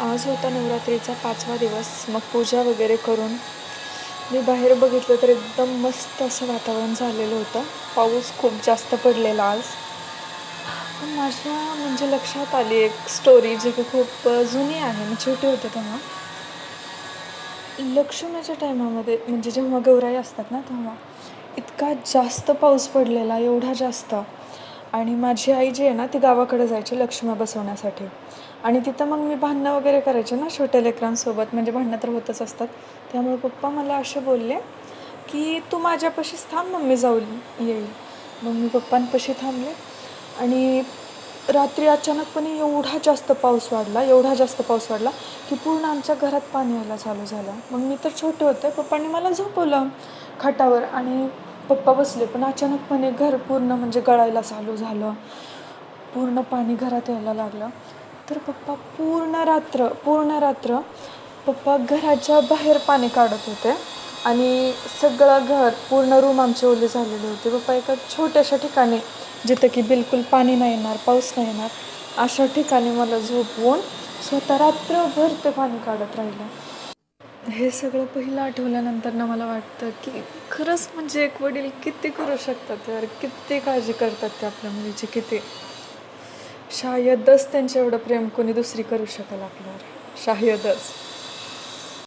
आज होता नवरात्रीचा पाचवा दिवस. मग पूजा वगैरे करून मी बाहेर बघितलं तर एकदम मस्त असं वातावरण झालेलं होतं. पाऊस खूप जास्त पडलेला आज. पण माझ्या म्हणजे लक्षात आली एक स्टोरी जी की खूप जुनी आहे. मी छोटे होते तेव्हा. लक्ष्मीच्या टायमामध्ये म्हणजे जेव्हा गौराई असतात ना तेव्हा इतका जास्त पाऊस पडलेला एवढा जास्त. आणि माझी आई जी आहे ना ती गावाकडे जायची लक्ष्म्या बसवण्यासाठी. आणि तिथं मग मी भांडणं वगैरे करायचे ना छोट्या लेकरांसोबत म्हणजे भांडणं तर होतच असतात. त्यामुळे पप्पा मला असे बोलले की तू माझ्यापाशीच थांब मम्मी जाऊ येईल. मग मी पप्पांपाशी थांबले आणि रात्री अचानकपणे एवढा जास्त पाऊस वाढला एवढा जास्त पाऊस वाढला की पूर्ण आमच्या घरात पाणी यायला चालू झालं. मग मी तर छोटे होते पप्पांनी मला झोपवलं खाटावर आणि पप्पा बसले. पण अचानकपणे घर पूर्ण म्हणजे गळायला चालू झालं. पूर्ण पाणी घरात यायला लागलं. तर पप्पा पूर्ण रात्र पूर्ण रात्र पप्पा घराच्या बाहेर पाणी काढत होते. आणि सगळं घर पूर्ण रूम आमचे ओले झालेले होते. पप्पा एका छोट्याशा ठिकाणी जिथं की बिलकुल पाणी नाही येणार पाऊस नाही येणार अशा ठिकाणी मला झोपवून स्वतः रात्रभर ते पाणी काढत राहिलं. हे सगळं पहिलं आठवल्यानंतर ना मला वाटतं की खरंच म्हणजे एक वडील किती करू शकतात यार किती काळजी करतात ते आपल्या मुलीची किती शायदच त्यांच्या एवढं प्रेम कोणी दुसरी करू शकेल आपल्यावर शायदच.